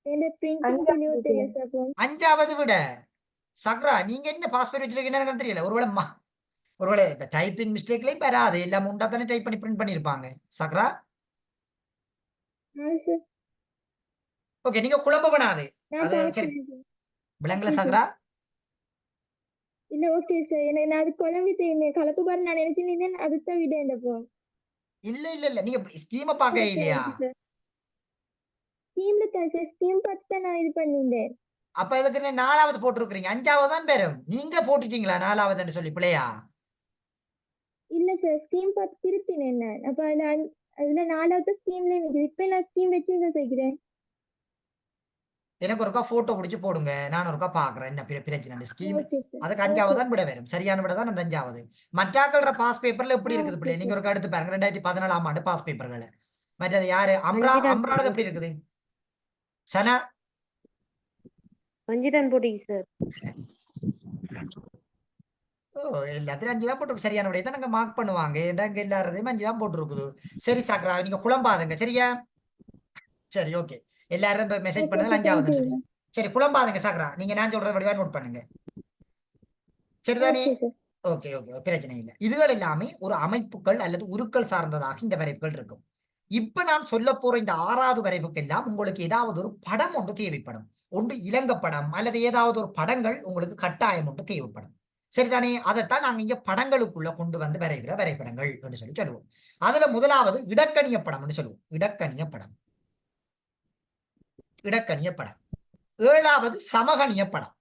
எந்த பிரிண்டிங் தெளிவு தெரியாது சார் அப்போ அஞ்சாவது விட. சக்ரா நீங்க என்ன பாஸ்போர்ட் வச்சிருக்கீங்கன்னு தெரியல. ஒருவேளை ஒருவேளை இப்ப டைப்பிங் மிஸ்டேக்லயும் வராது எல்லாம் உண்டா தானே டைப் பண்ணி பிரிண்ட் பண்ணிருப்பாங்க. சக்ரா? ஓகே நீங்க குழம்ப பண்ணாது அது சரி. சக்ரா? இல்ல ஓகே சார். எனக்கு நான் அது குழம்பு தெரியும் கலப்பு பாரு நான் நினைச்சிருந்தேன். அதுதான் விட இல்ல இல்ல இல்ல. நீங்க ஸ்கீம பாக்க இல்லையா? ஸ்கீம்ல தான் சார் ஸ்கீம் பார்த்து தான் நான் இது பண்ணியிருந்தேன். அப்ப இதுக்கு என்ன நாலாவது போட்டிருக்கிறீங்க? அஞ்சாவது தான் பெறும் நீங்க போட்டுட்டீங்களா நாலாவதுன்னு சொல்லி பிள்ளையா? இல்ல சார் ஸ்கீம் பார்த்து திருப்பினேன் நான் அப்ப அதுல நாலாவது ஸ்கீம்ல இருக்குது இப்ப நான் ஸ்கீம் வச்சு தான் சேர்க்கிறேன் எனக்கு ஒருக்கா போட்டோ பிடிச்சு போடுங்க. நான் ஒருக்கா பாக்குறேன். என்ன பிர- பிரச்சனை ஸ்கீம் அதுக்கு அஞ்சாவது தான் விட வரும் சரியான விட தான் அந்த அஞ்சாவது. மற்றாக்கள பாஸ் பேப்பர்ல எப்படி இருக்குது பிள்ளை நீங்க ஒரு எடுத்து பாருங்க. ரெண்டாயிரத்தி பதினாலாம் ஆண்டு பாஸ் பேப்பர்கள் மற்றது யாரு? அம்ரா அம்ரானது எப்படி இருக்குது? சனா? போட்டீங்க சார் ஓ எல்லாத்துலயும் அஞ்சு தான் போட்டிருக்கு. சரியான விடையை தான் மார்க் பண்ணுவாங்க. ஏன்டா இங்க அஞ்சு தான் போட்டிருக்குது. சரி சாக்ரா நீங்க குழம்பாதுங்க. சரியா? சரி ஓகே எல்லாரும் இப்ப மெசேஜ் பண்ணதுல அஞ்சாவது சொல்லி. சரி குழம்பாதுங்க சாக்ரா. நீங்க நான் சொல்றது வடிவா நோட் பண்ணுங்க. சரிதானே? ஓகே ஓகே பிரச்சனை இல்லை. இதுகள் எல்லாமே ஒரு அமைப்புகள் அல்லது உருக்கள் சார்ந்ததாக இந்த வரைவுகள் இருக்கும். இப்ப நான் சொல்ல போற இந்த ஆறாவது வரைவுக்கெல்லாம் உங்களுக்கு ஏதாவது ஒரு படம் ஒன்று தேவைப்படும். ஒன்று இலங்க படம் அல்லது ஏதாவது ஒரு படங்கள் உங்களுக்கு கட்டாயம் ஒன்று தேவைப்படும். சரிதானே? அதைத்தான் நாங்க இங்க படங்களுக்குள்ள கொண்டு வந்து வரைகிற வரைபடங்கள் என்று சொல்லி சொல்லுவோம். அதுல முதலாவது இடக்கணிய படம்னு சொல்லுவோம். இடக்கணிய படம். இடக்கணிய படம். ஏழாவது சமகணிய படம்.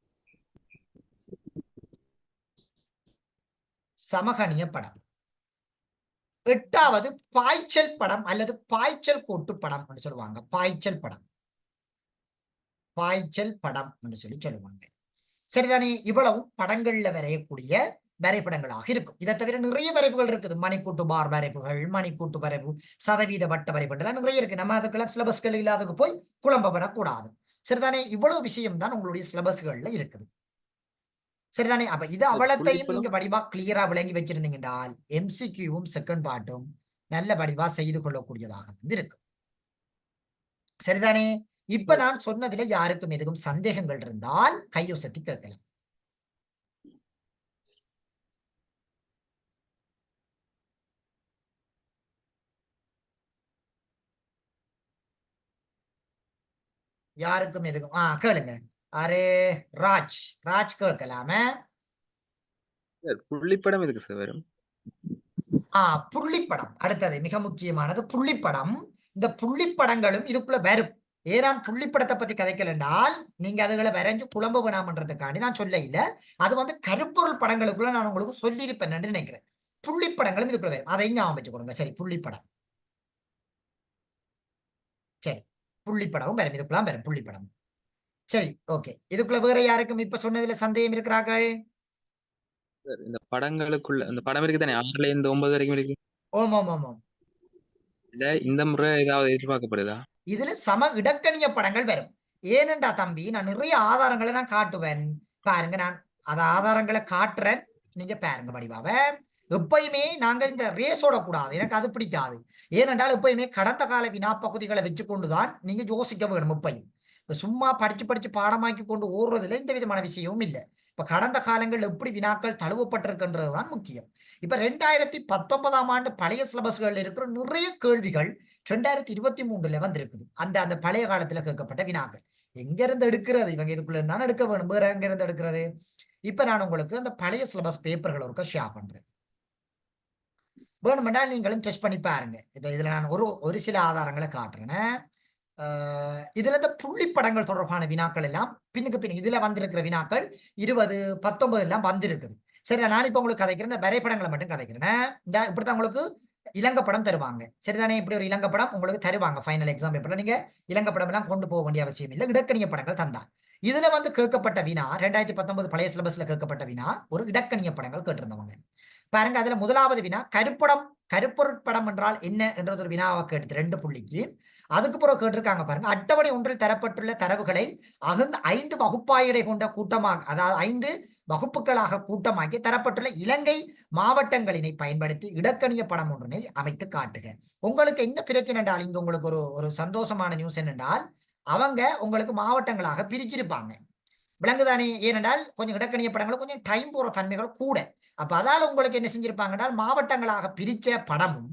சமகணிய படம். எட்டாவது பாய்ச்சல் படம் அல்லது பாய்ச்சல் கோட்டு படம் என்று சொல்லுவாங்க. பாய்ச்சல் படம். பாய்ச்சல் படம் என்று சொல்லி சொல்லுவாங்க. சரிதானே? இவ்வளவும் படங்கள்ல வரையக்கூடிய வரைபடங்களாக இருக்கும். இதை தவிர நிறைய வரைப்புகள் இருக்குது. மணிக்கூட்டு பார் வரைப்புகள் மணிக்கூட்டு வரைப்பு சதவீத வட்ட வரைபடம் எல்லாம் நிறைய இருக்கு. நம்ம அதுக்கெல்லாம் சிலபஸ்கள் இல்லாததுக்கு போய் குழம்பப்படக்கூடாது சரிதானே? இவ்வளவு விஷயம் தான் உங்களுடைய சிலபஸ்கள்ல இருக்குது. சரிதானே? அப்ப இது அவலத்தையும். நீங்க வடிவா கிளியரா விளங்கி வச்சிருந்தீங்க என்றால் எம்சிக்யூவும் செகண்ட் பார்ட்டும் நல்ல வடிவா செய்து கொள்ளக்கூடியதாக வந்து இருக்கு. சரிதானே? இப்ப நான் சொன்னதுல யாருக்கும் எதுவும் சந்தேகங்கள் இருந்தால் கையொசத்தி கேட்கலாம். யாருக்கும் எதுக்கும்? ஆ கேளுங்க. அரே ராஜ். ராஜ் கேட்கலாமே. புள்ளிப்படம் எதுக்கு சார் வரும்? ஆ புள்ளிப்படம். அடுத்தது மிக முக்கியமானது புள்ளிப்படம். இந்த புள்ளிப்படங்களும் இதுக்குள்ள வரும். ஏன் நான் புள்ளிப்படத்தை பத்தி கதைக்கலென்றால் நீங்க அதுகளை வரைஞ்சு குழம்பு வேணாமன்றதுக்காண்டி நான் சொல்ல இல்ல. அது வந்து கருப்பொருள் படங்களுக்குள்ள நான் உங்களுக்கு சொல்லியிருப்பேன். நினைக்கிறேன். புள்ளிப்படங்களும் இதுக்குள்ள வரும். அதை ஞாபகம் வச்சுக்கொடுங்க சரி புள்ளிப்படம். சரி புள்ளிப்படமும் வரும். இதுக்குள்ள வரும் புள்ளிப்படம். சரி ஓகே இதுக்குள்ள வேற யாருக்கும் இப்ப சொன்னதுல சந்தேகம் இருக்கிறார்கள்? இந்த படங்களுக்குள்ள இந்த படம் இருக்கு தானே ஆறுல இருந்து ஒன்பது வரைக்கும் இருக்கு. ஓம் ஓம் ஓம் ஓம் இல்ல இந்த முறை ஏதாவது எதிர்பார்க்கப்படுதா? இதுல சம இடக்கணிய படங்கள் வரும். ஏனெண்டா தம்பி நான் நிறைய ஆதாரங்களை நான் காட்டுவேன். பாருங்க நான் அத ஆதாரங்களை காட்டுறேன். நீங்க பாருங்க வடிவாவ. எப்பயுமே நாங்க இந்த ரேஸ் ஓடக்கூடாது எனக்கு அது பிடிக்காது. ஏனென்றால் எப்பயுமே கடந்த கால வினா பகுதிகளை வச்சுக்கொண்டுதான் நீங்க யோசிக்க வேணும் எப்பயும். சும்மா படிச்சு படிச்சு பாடமாக்கி கொண்டு ஓடுறதுல எந்த விதமான விஷயமும் இல்லை. இப்ப கடந்த காலங்கள் எப்படி வினாக்கள் தழுவப்பட்டிருக்கின்றதுதான் முக்கியம். இப்ப ரெண்டாயிரத்தி பத்தொன்பதாம் ஆண்டு பழைய சிலபஸ்கள் இருக்கிற நிறைய கேள்விகள் ரெண்டாயிரத்தி இருபத்தி மூன்றுல வந்திருக்குது. அந்த அந்த பழைய காலத்துல கேட்கப்பட்ட வினாக்கள். எங்க இருந்து எடுக்கிறது? இவங்க இதுக்குள்ள இருந்தாலும் எடுக்க வேணும். வேற எங்க இருந்து எடுக்கிறது? இப்ப நான் உங்களுக்கு அந்த பழைய சிலபஸ் பேப்பர்கள் ஒருக்க ஷேர் பண்றேன். வேணுமென்றால் நீங்களும் டெஸ்ட் பண்ணி பாருங்க. இப்ப இதுல நான் ஒரு ஒரு சில ஆதாரங்களை காட்டுறேன். இதுல இந்த புள்ளி படங்கள் தொடர்பான வினாக்கள் எல்லாம் பின்னுக்கு பின் இதுல வந்திருக்கிற வினாக்கள் இருபது பத்தொன்பது எல்லாம் வந்திருக்குது. சரி நான் இப்ப உங்களுக்கு கதைக்கிறேன். இந்த வரைபடங்களை மட்டும் கதைக்கிறேன். இந்த இப்படித்தான் உங்களுக்கு இலங்கப்படம் தருவாங்க. சரிதானே? இப்படி ஒரு இலங்கப்படம் உங்களுக்கு தருவாங்க. ஃபைனல் எக்ஸாம் எப்படி நீங்க இலங்கப்படம் எல்லாம் கொண்டு போக வேண்டிய அவசியம் இல்லை. இடக்கணிய படங்கள் தந்தார். இதுல வந்து கேட்கப்பட்ட வினா ரெண்டாயிரத்தி பத்தொன்பது பழைய சிலபஸ்ல கேட்கப்பட்ட வினா ஒரு இடக்கணிய படங்கள் கேட்டிருந்தவங்க. பாருங்க அதுல முதலாவது வினா கருப்படம். கருப்பொருட்படம் என்றால் என்ன என்றது ஒரு வினாவை கேட்டு ரெண்டு புள்ளிக்கு. அதுக்கு பிறகு கேட்டிருக்காங்க பாருங்க. அட்டவணை ஒன்றில் தரப்பட்டுள்ள தரவுகளை அகந்த ஐந்து வகுப்பாயிடை கொண்ட கூட்டமாக அதாவது ஐந்து வகுப்புகளாக கூட்டமாக்கி தரப்பட்டுள்ள இலங்கை மாவட்டங்களினை பயன்படுத்தி இடக்கணிய படம் ஒன்றினை அமைத்து காட்டுக. உங்களுக்கு என்ன பிரச்சனை என்றால் இங்க உங்களுக்கு ஒரு ஒரு சந்தோஷமான நியூஸ் என்னென்றால் அவங்க உங்களுக்கு மாவட்டங்களாக பிரிச்சிருப்பாங்க. விளங்குதானே? ஏனென்றால் கொஞ்சம் இடக்கணிய படங்கள் கொஞ்சம் டைம் போற தன்மைகள் கூட. அப்ப அதால உங்களுக்கு என்ன செஞ்சிருப்பாங்கன்னா மாவட்டங்களாக பிரிச்ச படமும்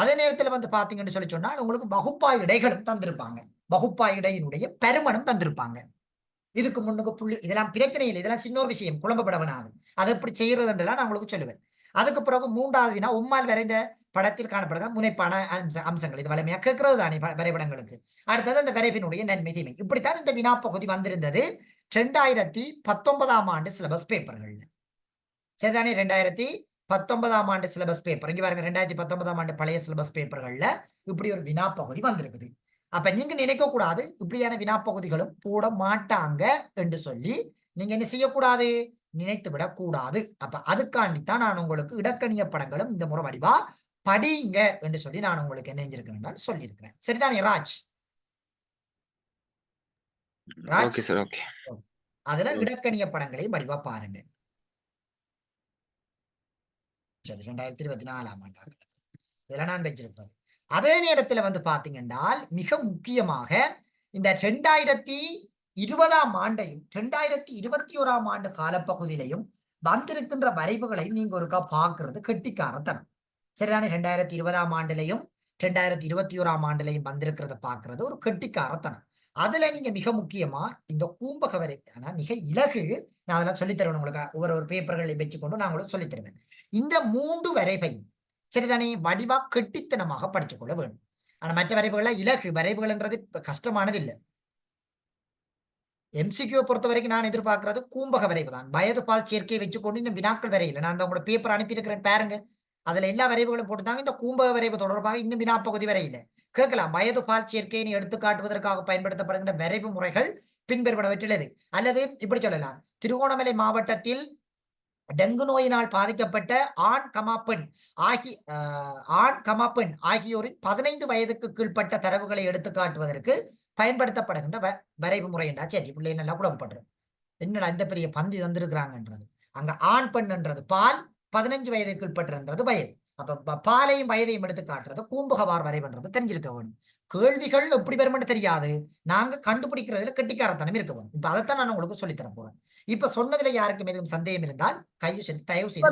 அதே நேரத்துல வந்து பாத்தீங்கன்னு சொல்லி சொன்னால் உங்களுக்கு பகுப்பாய் இடைகளும் தந்திருப்பாங்க. பகுப்பாய் இடையினுடைய பெருமனும் தந்திருப்பாங்க. இதுக்கு முன்னுக்கு புள்ளி இதெல்லாம் பிரச்சனை இல்லை. இதெல்லாம் சின்ன ஒரு விஷயம். குழம்பப்படவனாது அதை எப்படி செய்யறதுன்றலாம் நான் உங்களுக்கு சொல்லுவேன். அதுக்கு பிறகு மூன்றாவது வினா உம்மால் வரைந்த படத்தில் காணப்படுகிற முனைப்பான அம்ச அம்சங்கள். இது வலிமையா கேட்கறது தானே வரைபடங்களுக்கு. அடுத்தது அந்த வரைவினுடைய நன்மை தீமை இப்படித்தான் இந்த வினா பகுதி வந்திருந்தது ரெண்டாயிரத்தி பத்தொன்பதாம் ஆண்டு சிலபஸ் பேப்பர்கள்ல. சரிதானே? ரெண்டாயிரத்தி பத்தொன்பதாம் ஆண்டு சிலபஸ் பேப்பர் இங்க பாருங்க ரெண்டாயிரத்தி பத்தொன்பதாம் ஆண்டு பழைய சிலபஸ் பேப்பர்கள்ல இப்படி ஒரு வினா பகுதி வந்திருக்குது. அப்ப நீங்க நினைக்க கூடாது இப்படியான வினா பகுதிகளும் போட மாட்டாங்க என்று சொல்லி நீங்க என்ன செய்யக்கூடாது? நினைத்து விடக் கூடாது அப்ப அதுக்காண்டித்தான் நான் உங்களுக்கு இடக்கணிய படங்களும் இந்த முறை வடிவா படிங்க என்று சொல்லி நான் உங்களுக்கு என்ன செஞ்சிருக்கேன் சொல்லியிருக்கிறேன். சரிதானே ராஜ்? ராஜ்? அதுல. இடக்கணிய படங்களையும் வடிவா பாருங்க. சரி ரெண்டாயிரத்தி இருபத்தி நாலாம் ஆண்டாக இதெல்லாம் நான் வச்சிருக்கிறது அதே நேரத்துல வந்து பாத்தீங்கன்னால் மிக முக்கியமாக இந்த ரெண்டாயிரத்தி இருபதாம் ஆண்டையும் ரெண்டாயிரத்தி இருபத்தி ஓராம் ஆண்டு காலப்பகுதியிலையும் வந்திருக்கின்ற வரைவுகளையும் நீங்க ஒருக்கா பாக்குறது கெட்டிக்காரத்தனம். சரிதானே? ரெண்டாயிரத்தி இருபதாம் ஆண்டுலையும் ரெண்டாயிரத்தி இருபத்தி ஓராம் ஆண்டுலையும் வந்திருக்கிறத பாக்குறது ஒரு கெட்டிக்காரத்தனம். அதுல நீங்க மிக முக்கியமா இந்த கூம்பக வரை ஆனா மிக இலகு நான் அதெல்லாம் சொல்லித்தருவேன் உங்களுக்கு. ஒவ்வொரு ஒரு பேப்பர்களை வச்சுக்கொண்டு நான் உங்களுக்கு சொல்லித்தருவேன். இந்த மூன்று வரைவையும் சரிதானே? வடிவா கெட்டித்தனமாக படிச்சுக்கொள்ள வேண்டும். ஆனா மற்ற வரைவுகள்ல இலகு வரைவுகள்ன்றது இப்ப கஷ்டமானது இல்லை எம்சிக்யூ பொறுத்த வரைக்கும் நான் எதிர்பார்க்கறது கூம்பக வரைவு தான் வயது பால் சேர்க்கையை வச்சுக்கொண்டு இந்த வினாக்கள் வரையில. நான் அந்த உங்களோட பேப்பர் அனுப்பியிருக்கிறேன் பாருங்க. அதுல எல்லா வரைவுகளும் போட்டுதாங்க இந்த கூம்பக வரைவு தொடர்பாக இன்னும் வினாப்பகுதி வரையில. கேட்கலாம். வயது பால் சேர்க்கையினை எடுத்து காட்டுவதற்காக பயன்படுத்தப்படுகின்ற வரைவு முறைகள் பின்வருவனவற்றில் அல்லது இப்படி சொல்லலாம். திருகோணமலை மாவட்டத்தில் டெங்கு நோயினால் பாதிக்கப்பட்ட ஆண் கமா பெண் ஆகி ஆண் கமா பெண் ஆகியோரின் பதினைந்து வயதுக்கு கீழ்ப்பட்ட தரவுகளை எடுத்து காட்டுவதற்கு பயன்படுத்தப்படுகின்ற வ- வரைவு முறை என்றா சரி பிள்ளை நல்லா குழப்பப்படுறோம் என்னடா இந்த பெரிய பந்தி தந்திருக்கிறாங்கன்றது. அங்க ஆண் பெண்ன்றது பால் பதினஞ்சு வயதுக்கு கீழ்பட்டன்றது வயது. அப்ப பாலையும் வயதையும் எடுத்து காட்டுறது கூம்புகவார் வரைவன்றது தெரிஞ்சிருக்க வேணும். கேள்விகள் எப்படி வரும்னு தெரியாது. நாங்க கண்டுபிடிக்கிறதுல கெட்டிக்காரத்தனம் இருக்க வேணும். இப்ப அதைத்தான் நான் உங்களுக்கு சொல்லித் தர போறேன். இப்ப சொன்னதுல யாருக்கும் எதுவும் சந்தேகம் இருந்தால் கையு செய்து தயவு செய்து